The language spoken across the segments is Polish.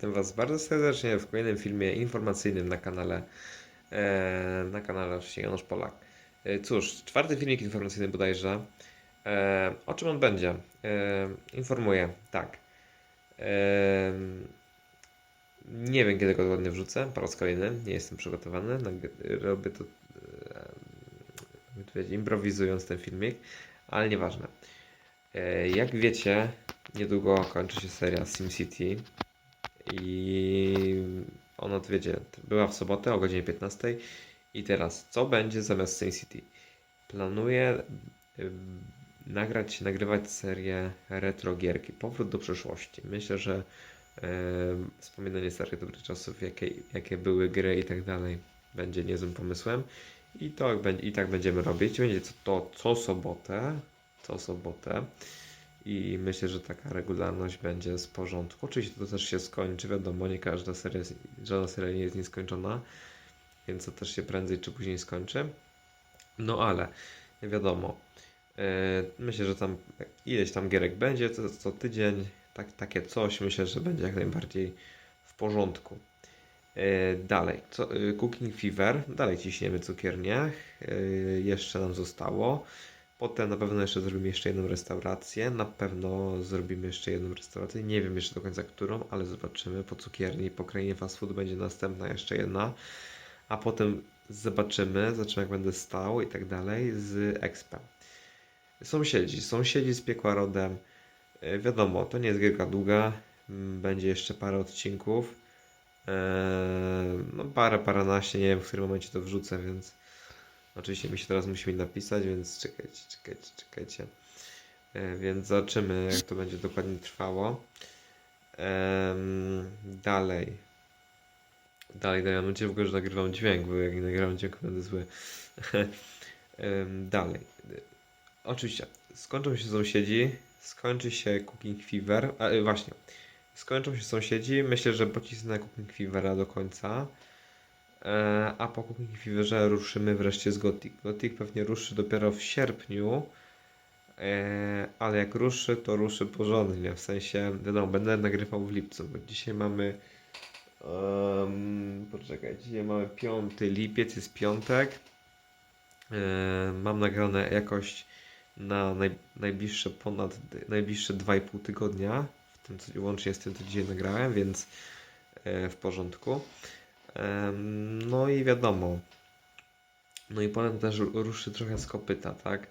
Witam Was bardzo serdecznie w kolejnym filmie informacyjnym na kanale e, na kanale oczywiście Janusz Polak. E, cóż, czwarty filmik informacyjny bodajże. E, o czym on będzie? E, informuję, tak. E, nie wiem kiedy go dokładnie wrzucę, po raz kolejny, nie jestem przygotowany. Robię to e, improwizując ten filmik, ale nieważne. E, jak wiecie, niedługo kończy się seria SimCity. I ona, wiecie, była w sobotę o godzinie 15. I teraz, co będzie zamiast Sin City? Planuję nagrać, nagrywać serię retro gierki, powrót do przeszłości. Myślę, że ym, wspominanie starych dobrych czasów, jakie, jakie były gry i tak dalej, będzie niezłym pomysłem. I to i tak będziemy robić. Będzie to, to co sobotę, co sobotę. I myślę, że taka regularność będzie z porządku. Oczywiście to też się skończy, wiadomo, nie każda seria, żadna seria nie jest nieskończona, więc to też się prędzej czy później skończy. No ale wiadomo, e, myślę, że tam ileś tam gierek będzie co, co tydzień, tak, takie coś myślę, że będzie jak najbardziej w porządku. E, Dalej, co, e, Cooking Fever, dalej ciśniemy cukierniach, jeszcze nam zostało. Potem na pewno jeszcze zrobimy jeszcze jedną restaurację. Na pewno zrobimy jeszcze jedną restaurację. Nie wiem jeszcze do końca którą, ale zobaczymy. Po cukierni, po krainie fast food będzie następna jeszcze jedna. A potem zobaczymy, zobaczymy jak będę stał i tak dalej z Expem. Sąsiedzi, sąsiedzi z piekła rodem. E, Wiadomo, to nie jest gierka długa. Mm, Będzie jeszcze parę odcinków. Eee, no parę, paręnaście, nie wiem w którym momencie to wrzucę, więc Oczywiście mi się teraz musi mi napisać, więc czekajcie, czekajcie, czekajcie. E, więc zobaczymy, jak to będzie dokładnie trwało. Dalej. Dalej, dalej. Mam nadzieję w ogóle, że nagrywam dźwięk, bo jak nie nagrywam dźwięku, będę zły. Dalej. Oczywiście, skończą się sąsiedzi, skończy się Cooking Fever. A, e, właśnie. Skończą się sąsiedzi. Myślę, że pocisnę Cooking Fevera do końca. E, A po Cooking Feverze ruszymy wreszcie z Gothic. Gothic pewnie ruszy dopiero w sierpniu, e, ale jak ruszy, to ruszy porządnie. W sensie, wiadomo, będę nagrywał w lipcu, bo dzisiaj mamy. Um, poczekaj, dzisiaj mamy 5 lipiec, jest piątek. E, mam nagrane jakoś na naj, najbliższe ponad najbliższe 2,5 tygodnia, w tym co łącznie z tym, co dzisiaj nagrałem, więc w porządku. No i wiadomo. No i potem też ru- ruszy trochę z kopyta, tak?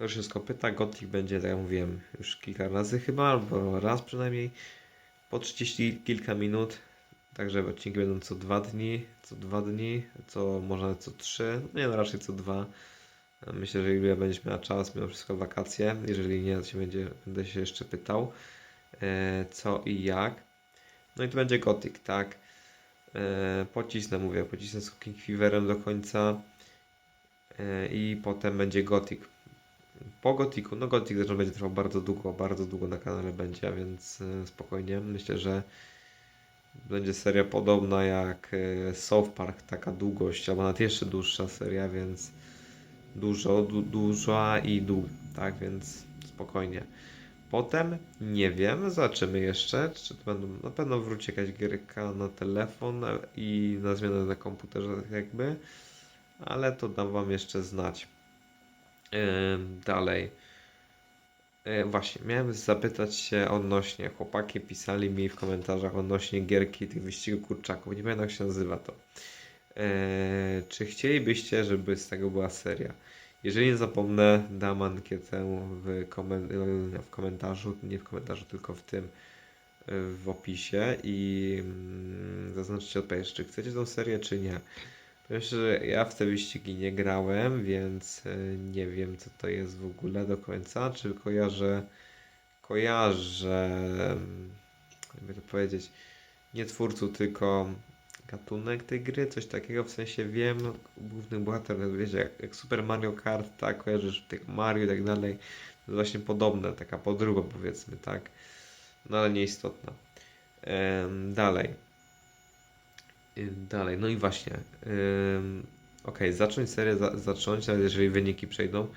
Ruszy z kopyta, Gothic będzie, tak jak mówiłem, już kilka razy chyba, albo raz przynajmniej, po 30 kilka minut. Także odcinki będą co dwa dni, co dwa dni, co może co trzy, no nie no raczej co dwa. Myślę, że Julia będziesz miała czas, mimo wszystko wakacje. Jeżeli nie, to się będzie, będę się jeszcze pytał, e, co i jak. No i to będzie Gothic, tak? E, pocisnę, mówię, pocisnę z Cooking Feverem do końca e, i potem będzie Gothic. Po Gothicu, no Gothic zresztą będzie trwał bardzo długo, bardzo długo na kanale będzie, więc e, spokojnie. Myślę, że będzie seria podobna jak South Park, taka długość, albo nawet jeszcze dłuższa seria, więc dużo, du, duża i długa, tak, więc spokojnie. Potem nie wiem, zobaczymy jeszcze, czy to będą, na pewno wróci jakaś gierka na telefon i na zmianę na komputerze jakby, ale to dam wam jeszcze znać. Em, dalej. E, właśnie, miałem zapytać się odnośnie, chłopaki pisali mi w komentarzach odnośnie gierki tych wyścigów kurczaków, nie pamiętam jak się nazywa to. E, czy chcielibyście, żeby z tego była seria? Jeżeli nie zapomnę, dam ankietę w, komen- w komentarzu, nie w komentarzu, tylko w tym, y, w opisie i mm, zaznaczcie odpowiedź, czy chcecie tą serię, czy nie. Powiem szczerze, ja w te wyścigi nie grałem, więc y, nie wiem, co to jest w ogóle do końca, czy kojarzę, kojarzę, mm, jakby to powiedzieć, nie twórców, tylko gatunek tej gry, coś takiego, w sensie wiem, główny bohater, wiecie, jak, jak Super Mario Kart, tak, kojarzysz tego Mario i tak dalej, to właśnie podobne, taka podróba powiedzmy, tak, no ale nieistotna. Em, dalej. Dalej, no i właśnie, okej, zacząć serię, za, zacząć, ale jeżeli wyniki przejdą,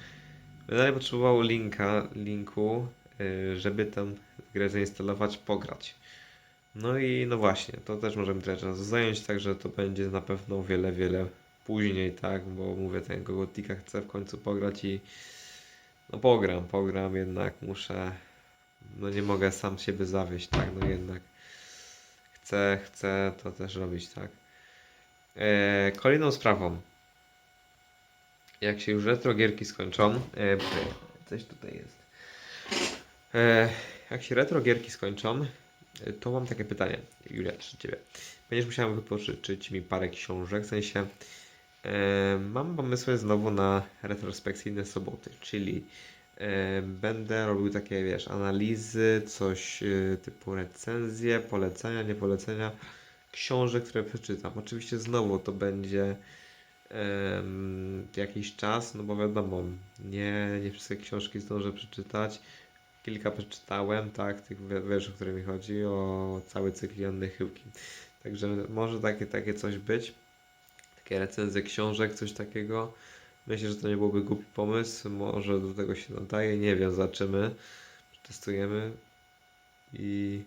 dalej potrzebował linka, linku, y, żeby tę grę zainstalować, pograć. No i no właśnie, to też możemy tyle czasu zająć, także to będzie na pewno wiele, wiele później, tak, bo mówię, tego Gotika chcę w końcu pograć i no pogram, pogram, jednak muszę, no nie mogę sam siebie zawieść, tak, no jednak chcę, chcę to też robić, tak. E, kolejną sprawą, jak się już retro gierki skończą, e, coś tutaj jest, e, jak się retro gierki skończą, to mam takie pytanie, Julia, czy ciebie. Będziesz musiała wypożyczyć mi parę książek, w sensie e, mam pomysły znowu na retrospekcyjne soboty, czyli e, będę robił takie, wiesz, analizy, coś e, typu recenzje, polecenia, nie polecenia książek, które przeczytam. Oczywiście znowu to będzie em, jakiś czas, no bo wiadomo, nie, nie wszystkie książki zdążę przeczytać. Kilka przeczytałem, tak, tych wie- wiesz, o które mi chodzi, o cały cykl Janny Chyłki. Także może takie, takie coś być. Takie recenzje książek, coś takiego. Myślę, że to nie byłby głupi pomysł. Może do tego się nadaje. Nie wiem, zobaczymy. Testujemy. I...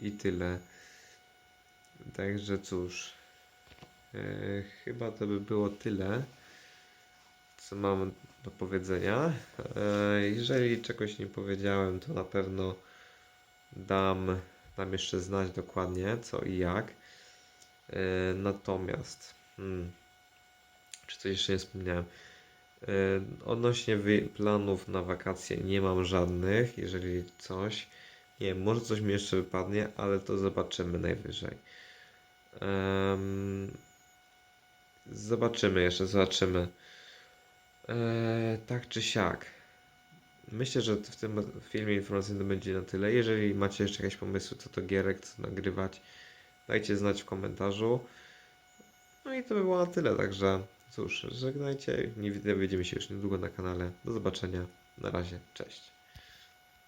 I tyle. Także cóż. E, chyba to by było tyle, co mam do powiedzenia. E, jeżeli czegoś nie powiedziałem, to na pewno dam, dam jeszcze znać dokładnie co i jak. E, natomiast, hmm, czy coś jeszcze nie wspomniałem? E, odnośnie planów na wakacje nie mam żadnych. Jeżeli coś, nie wiem, może coś mi jeszcze wypadnie, ale to zobaczymy najwyżej. Em, zobaczymy jeszcze, zobaczymy. E, tak czy siak. Myślę, że w tym filmie informacyjnym będzie na tyle. Jeżeli macie jeszcze jakieś pomysły, co to gierek, co nagrywać, dajcie znać w komentarzu. No i to by było na tyle, także cóż, żegnajcie. Nie widzimy się już niedługo na kanale. Do zobaczenia. Na razie, cześć.